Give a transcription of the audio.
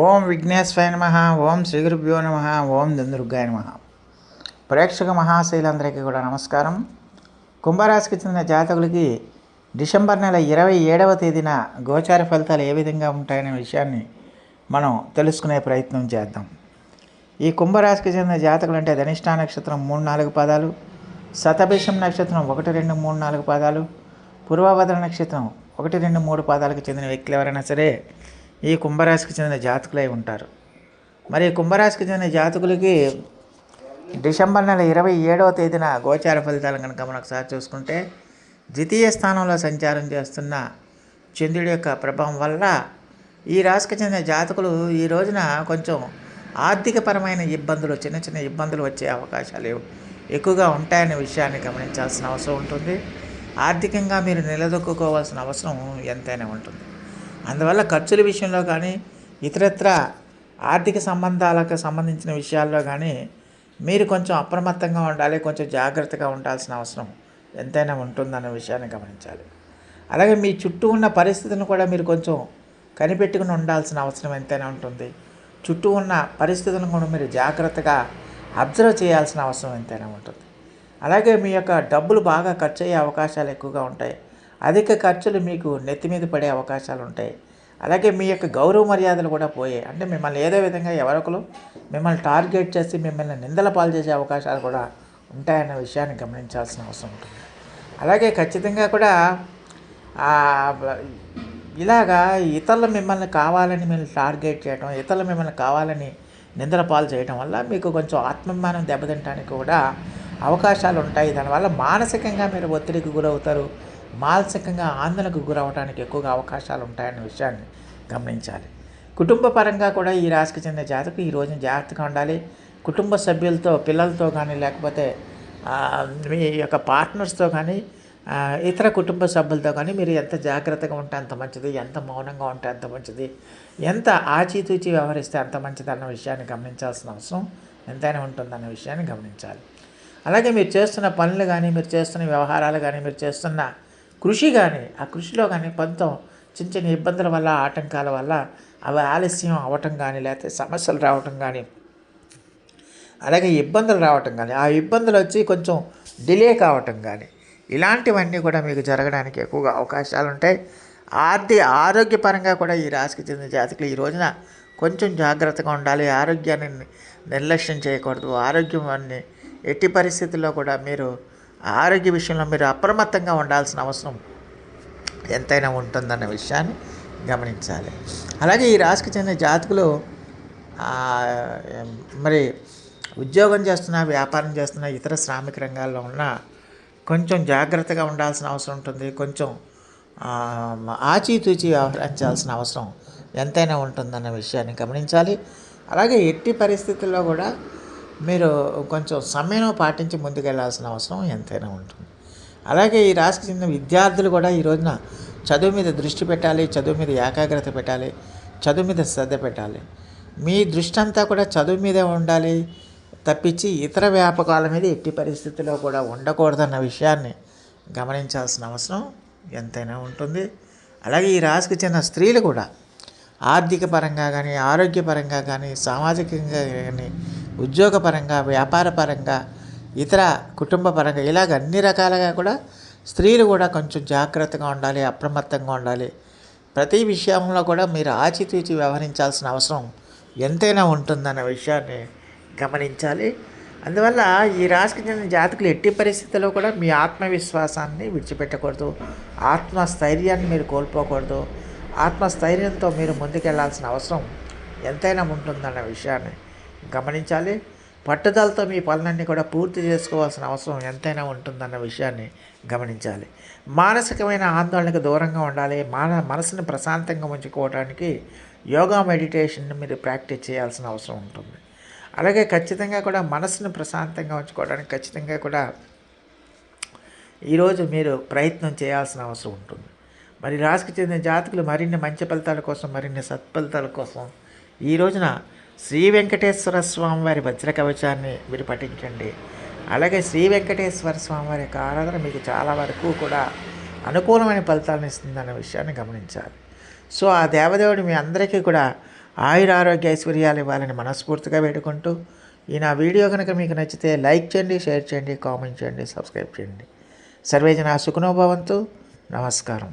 ఓం విఘ్నేశ్వరాయ నమ ఓం శ్రీ గురుభ్యో నమ ఓం దందుర్గాయ నమ. ప్రేక్షక మహాశైలందరికీ కూడా నమస్కారం. కుంభరాశికి చెందిన జాతకులకి డిసెంబర్ నెల ఇరవై ఏడవ తేదీన గోచార ఫలితాలు ఏ విధంగా ఉంటాయనే విషయాన్ని మనం తెలుసుకునే ప్రయత్నం చేద్దాం. ఈ కుంభరాశికి చెందిన జాతకులు అంటే ధనిష్ఠా నక్షత్రం మూడు నాలుగు పదాలు శతభిషం నక్షత్రం ఒకటి రెండు మూడు నాలుగు పదాలు పూర్వభద్ర నక్షత్రం ఒకటి రెండు మూడు పాదాలకు చెందిన వ్యక్తులు ఎవరైనా సరే ఈ కుంభరాశికి చెందిన జాతకులై ఉంటారు. మరి కుంభరాశికి చెందిన జాతకులకి డిసెంబర్ నెల ఇరవై ఏడవ తేదీన గోచార ఫలితాలు కనుక మనం ఒకసారి చూసుకుంటే ద్వితీయ స్థానంలో సంచారం చేస్తున్న చంద్రుడి యొక్క ప్రభావం వల్ల ఈ రాశికి చెందిన జాతకులు ఈ రోజున కొంచెం ఆర్థికపరమైన ఇబ్బందులు చిన్న చిన్న ఇబ్బందులు వచ్చే అవకాశాలు ఎక్కువగా ఉంటాయనే విషయాన్ని గమనించాల్సిన అవసరం ఉంటుంది. ఆర్థికంగా మీరు నిలదొక్కుకోవాల్సిన అవసరం ఎంతైనా ఉంటుంది. అందువల్ల ఖర్చుల విషయంలో కానీ ఇతరత్ర ఆర్థిక సంబంధాలకు సంబంధించిన విషయాల్లో కానీ మీరు కొంచెం అప్రమత్తంగా ఉండాలి కొంచెం జాగ్రత్తగా ఉండాల్సిన అవసరం ఎంతైనా ఉంటుందన్న విషయాన్ని గమనించాలి. అలాగే మీ చుట్టూ ఉన్న పరిస్థితిని కూడా మీరు కొంచెం కనిపెట్టుకుని ఉండాల్సిన అవసరం ఎంతైనా ఉంటుంది. చుట్టూ ఉన్న పరిస్థితులను కూడా మీరు జాగ్రత్తగా అబ్జర్వ్ చేయాల్సిన అవసరం ఎంతైనా ఉంటుంది. అలాగే మీ యొక్క డబ్బులు బాగా ఖర్చు అయ్యే అవకాశాలు ఎక్కువగా ఉంటాయి. అధిక ఖర్చులు మీకు నెత్తి మీద పడే అవకాశాలు ఉంటాయి. అలాగే మీ యొక్క గౌరవ మర్యాదలు కూడా పోయాయి అంటే మిమ్మల్ని ఏదో విధంగా ఎవరొకరు మిమ్మల్ని టార్గెట్ చేసి మిమ్మల్ని నిందల పాలు చేసే అవకాశాలు కూడా ఉంటాయన్న విషయాన్ని గమనించాల్సిన అవసరం ఉంటుంది. అలాగే ఖచ్చితంగా కూడా ఇలాగా ఇతరులు మిమ్మల్ని కావాలని మిమ్మల్ని టార్గెట్ చేయడం ఇతరులు మిమ్మల్ని కావాలని నిందల పాలు చేయడం వల్ల మీకు కొంచెం ఆత్మాభిమానం దెబ్బతింటానికి కూడా అవకాశాలు ఉంటాయి. దానివల్ల మానసికంగా మీరు ఒత్తిడికి గురవుతారు. మానసికంగా ఆందోళనకు గురవడానికి ఎక్కువగా అవకాశాలు ఉంటాయన్న విషయాన్ని గమనించాలి. కుటుంబ పరంగా కూడా ఈ రాశికి చెందిన జాతకు ఈ రోజున జాగ్రత్తగా ఉండాలి. కుటుంబ సభ్యులతో పిల్లలతో కానీ లేకపోతే మీ యొక్క పార్ట్నర్స్తో కానీ ఇతర కుటుంబ సభ్యులతో కానీ మీరు ఎంత జాగ్రత్తగా ఉంటే అంత మంచిది ఎంత మౌనంగా ఉంటే అంత మంచిది ఎంత ఆచితూచి వ్యవహరిస్తే అంత మంచిది అన్న విషయాన్ని గమనించాల్సిన అవసరం ఎంతైనా ఉంటుందన్న విషయాన్ని గమనించాలి. అలాగే మీరు చేస్తున్న పనులు కానీ మీరు చేస్తున్న వ్యవహారాలు కానీ మీరు చేస్తున్న కృషి కానీ ఆ కృషిలో కానీ కొంత చిన్న చిన్న ఇబ్బందుల వల్ల ఆటంకాల వల్ల అవి ఆలస్యం అవ్వటం కానీ లేకపోతే సమస్యలు రావటం కానీ అలాగే ఇబ్బందులు రావటం కానీ ఆ ఇబ్బందులు వచ్చి కొంచెం డిలే కావటం కానీ ఇలాంటివన్నీ కూడా మీకు జరగడానికి ఎక్కువగా అవకాశాలు ఉంటాయి. ఆర్థిక ఆరోగ్యపరంగా కూడా ఈ రాశికి చెందిన జాతకులు ఈ రోజున కొంచెం జాగ్రత్తగా ఉండాలి. ఆరోగ్యాన్ని నిర్లక్ష్యం చేయకూడదు. ఆరోగ్యాన్ని ఎట్టి పరిస్థితుల్లో కూడా మీరు ఆరోగ్య విషయంలో మీరు అప్రమత్తంగా ఉండాల్సిన అవసరం ఎంతైనా ఉంటుందన్న విషయాన్ని గమనించాలి. అలాగే ఈ రాశికి చెందిన జాతకులు మరి ఉద్యోగం చేస్తున్న వ్యాపారం చేస్తున్న ఇతర శ్రామిక రంగాల్లో ఉన్న కొంచెం జాగ్రత్తగా ఉండాల్సిన అవసరం ఉంటుంది. కొంచెం ఆచితూచి వ్యవహరించాల్సిన అవసరం ఎంతైనా ఉంటుందన్న విషయాన్ని గమనించాలి. అలాగే ఎట్టి పరిస్థితుల్లో కూడా మీరు కొంచెం సమయం పాటించి ముందుకెళ్ళాల్సిన అవసరం ఎంతైనా ఉంటుంది. అలాగే ఈ రాశికి చెందిన విద్యార్థులు కూడా ఈ రోజున చదువు మీద దృష్టి పెట్టాలి చదువు మీద ఏకాగ్రత పెట్టాలి చదువు మీద శ్రద్ధ పెట్టాలి. మీ దృష్టి అంతా కూడా చదువు మీదే ఉండాలి తప్పించి ఇతర వ్యాపకాల మీద ఎట్టి పరిస్థితుల్లో కూడా ఉండకూడదన్న విషయాన్ని గమనించాల్సిన అవసరం ఎంతైనా ఉంటుంది. అలాగే ఈ రాశికి చెందిన స్త్రీలు కూడా ఆర్థిక పరంగా కానీ ఆరోగ్యపరంగా కానీ సామాజికంగా కానీ ఉద్యోగపరంగా వ్యాపారపరంగా ఇతర కుటుంబపరంగా ఇలాగ అన్ని రకాలుగా కూడా స్త్రీలు కూడా కొంచెం జాగ్రత్తగా ఉండాలి అప్రమత్తంగా ఉండాలి. ప్రతి విషయంలో కూడా మీరు ఆచితూచి వ్యవహరించాల్సిన అవసరం ఎంతైనా ఉంటుందన్న విషయాన్ని గమనించాలి. అందువల్ల ఈ రాశికి చెందిన జాతకులు ఎట్టి పరిస్థితుల్లో కూడా మీ ఆత్మవిశ్వాసాన్ని విడిచిపెట్టకూడదు. ఆత్మస్థైర్యాన్ని మీరు కోల్పోకూడదు. ఆత్మస్థైర్యంతో మీరు ముందుకెళ్ళాల్సిన అవసరం ఎంతైనా ఉంటుందన్న విషయాన్ని గమనించాలి. పట్టుదలతో మీ పనులన్నీ కూడా పూర్తి చేసుకోవాల్సిన అవసరం ఎంతైనా ఉంటుందన్న విషయాన్ని గమనించాలి. మానసికమైన ఆందోళనకు దూరంగా ఉండాలి. మాన మనసుని ప్రశాంతంగా ఉంచుకోవడానికి యోగా మెడిటేషన్ మీరు ప్రాక్టీస్ చేయాల్సిన అవసరం ఉంటుంది. అలాగే ఖచ్చితంగా కూడా మనసును ప్రశాంతంగా ఉంచుకోవడానికి ఖచ్చితంగా కూడా ఈరోజు మీరు ప్రయత్నం చేయాల్సిన అవసరం ఉంటుంది. మరి రాశికి చెందిన జాతకులు మరిన్ని మంచి ఫలితాల కోసం మరిన్ని సత్ఫలితాల కోసం ఈ రోజున శ్రీ వెంకటేశ్వర స్వామి వారి వజ్ర కవచాన్ని మీరు పఠించండి. అలాగే శ్రీ వెంకటేశ్వర స్వామి వారి యొక్క ఆరాధన మీకు చాలా వరకు కూడా అనుకూలమైన ఫలితాలను ఇస్తుందన్న విషయాన్ని గమనించాలి. సో ఆ దేవదేవుడు మీ అందరికీ కూడా ఆయుర ఆరోగ్య ఐశ్వర్యాలు ఇవ్వాలని మనస్ఫూర్తిగా వేడుకుంటూ ఈ నా వీడియో కనుక మీకు నచ్చితే లైక్ చేయండి షేర్ చేయండి కామెంట్ చేయండి సబ్స్క్రైబ్ చేయండి. సర్వేజన సుఖనోభవంతు నమస్కారం.